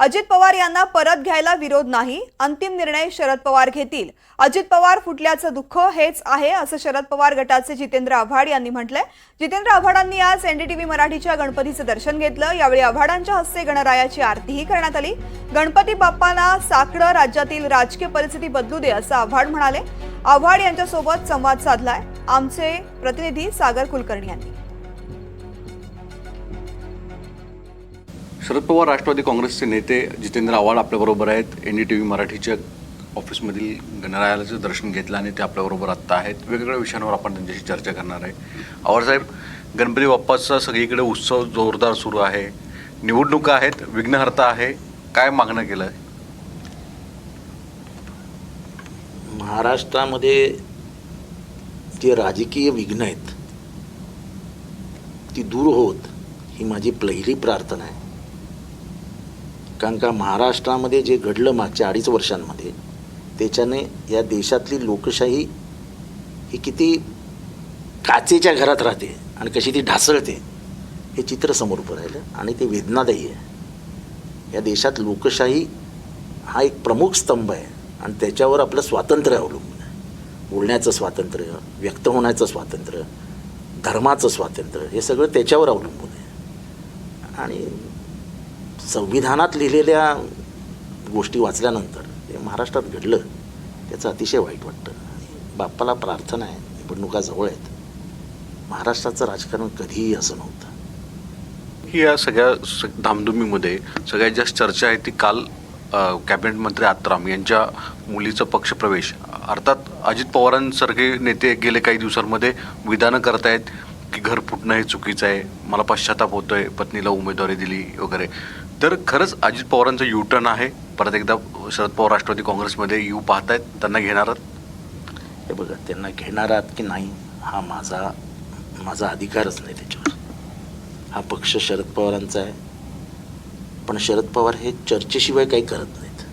अजित पवार यांना परत घ्यायला विरोध नाही. अंतिम निर्णय शरद पवार घेतील. अजित पवार फुटल्याचं दुःख हेच आहे असं शरद पवार गटाचे जितेंद्र आव्हाड यांनी म्हटलंय. जितेंद्र आव्हाडांनी आज एनडीटीव्ही मराठीच्या गणपतीचं दर्शन घेतलं. यावेळी आव्हाडांच्या हस्ते गणरायाची आरतीही करण्यात आली. गणपती बाप्पांना साकडं राज्यातील राजकीय परिस्थिती बदलू दे असं आव्हाड म्हणाले. आव्हाड यांच्यासोबत संवाद साधलाय. आमचे प्रतिनिधी सागर कुलकर्णी यांनी. शरद पवार राष्ट्रवादी काँग्रेसचे नेते जितेंद्र आव्हाड आपल्याबरोबर आहेत. एन डी टी व्ही मराठीच्या ऑफिसमधील गणरायाचं दर्शन घेतलं आणि ते आपल्याबरोबर आत्ता आहेत. वेगवेगळ्या विषयांवर आपण त्यांच्याशी चर्चा करणार आहे. आव्हाडसाहेब गणपती बाप्पाचा सगळीकडे उत्सव जोरदार सुरू आहे. निवडणुका आहेत विघ्नहर्ता आहे. काय मागणं केलं आहे महाराष्ट्रामध्ये जे राजकीय विघ्न आहेत ती दूर होत ही माझी पहिली प्रार्थना आहे. कारण का महाराष्ट्रामध्ये जे घडलं मागच्या अडीच वर्षांमध्ये त्याच्याने या देशातली लोकशाही ही किती काचेच्या घरात राहते आणि कशी ती ढासळते हे चित्र समोर उभं राहिलं आणि ते वेदनादायी आहे. या देशात लोकशाही हा एक प्रमुख स्तंभ आहे आणि त्याच्यावर आपलं स्वातंत्र्य अवलंबून आहे. बोलण्याचं स्वातंत्र्य व्यक्त होण्याचं स्वातंत्र्य धर्माचं स्वातंत्र्य हे सगळं त्याच्यावर अवलंबून आहे. आणि संविधानात लिहिलेल्या गोष्टी वाचल्यानंतर ते महाराष्ट्रात घडलं त्याचं अतिशय वाईट वाटतं. बाप्पाला प्रार्थना आहे निवडणुका जवळ आहेत. महाराष्ट्राचं राजकारण कधीही असं नव्हतं. ही या सगळ्या स- धामधुमीमध्ये सगळ्यात जास्त चर्चा आहे ती काल कॅबिनेट मंत्री आत्राम यांच्या मुलीचा पक्षप्रवेश. अर्थात अजित पवारांसारखे नेते गेले काही दिवसांमध्ये विधानं करतायत. की घर फुटणं हे चुकीचं आहे. मला पश्चाताप होतोय पत्नीला उमेदवारी दिली वगैरे. तर खरंच अजित पवारांचं युटर्न आहे. परत एकदा शरद पवार राष्ट्रवादी काँग्रेसमध्ये येऊ पाहतायत. त्यांना घेणार आहात? हे बघा त्यांना घेणार आहात की नाही हा माझा माझा अधिकारच नाही त्याच्यावर. हा पक्ष शरद पवारांचा आहे. पण शरद पवार हे चर्चेशिवाय काही करत नाहीत.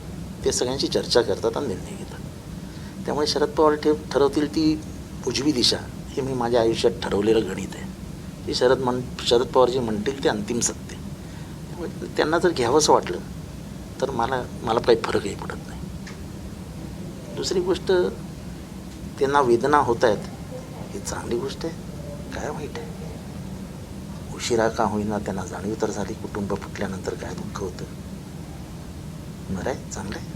ते सगळ्यांशी चर्चा करतात आणि निर्णय घेतात. त्यामुळे शरद पवार ठेव ठरवतील ती उजवी दिशा. हे मी माझ्या आयुष्यात ठरवलेलं गणित आहे. ते शरद म्हण शरद पवार जे म्हणतील ते अंतिम सत्य. त्यामुळे त्यांना जर घ्यावंसं वाटलं तर मला मला काही फरकही पडत नाही. दुसरी गोष्ट त्यांना वेदना होत आहेत ही चांगली गोष्ट आहे काय वाईट आहे? उशिरा का होईना त्यांना जाणीव तर झाली कुटुंब फुटल्यानंतर काय दुःख होतं? बरं आहे चांगलं आहे.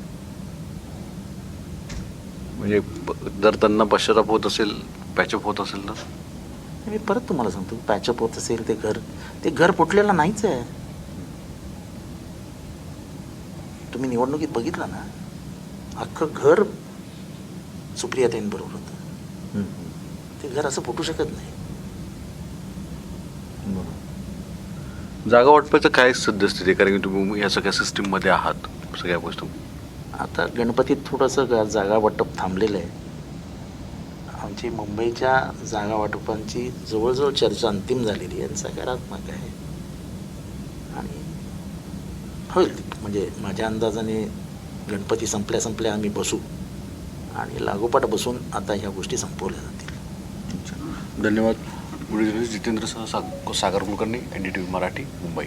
म्हणजे जर त्यांना पश्चाताप होत असेल पॅचअप होत असेल तर? मी परत तुम्हाला सांगतो पॅचअप होत असेल ते घर ते घर फुटलेलं नाहीच आहे. तुम्ही निवडणुकीत बघितलं ना अख्खं घर सुप्रियाताईंबरोबर होतं. ते घर असं फुटू शकत नाही. जागा वाटपाचं काय सद्यस्थिती? आहे कारण की तुम्ही या सगळ्या सिस्टीममध्ये आहात सगळ्या गोष्टी. आता गणपतीत थोडंसं जागा वाटप थांबलेलं आहे. आमची मुंबईच्या जागा वाटपांची जवळजवळ चर्चा अंतिम झालेली आहे सकारात्मक आहे. आणि होईल म्हणजे माझ्या अंदाजाने गणपती संपल्या संपल्या आम्ही बसू आणि लागोपाठ बसून आता ह्या गोष्टी संपवल्या जातील. धन्यवाद. जितेंद्र सह साग Sagar Kulkarni N D T V Marathi Mumbai.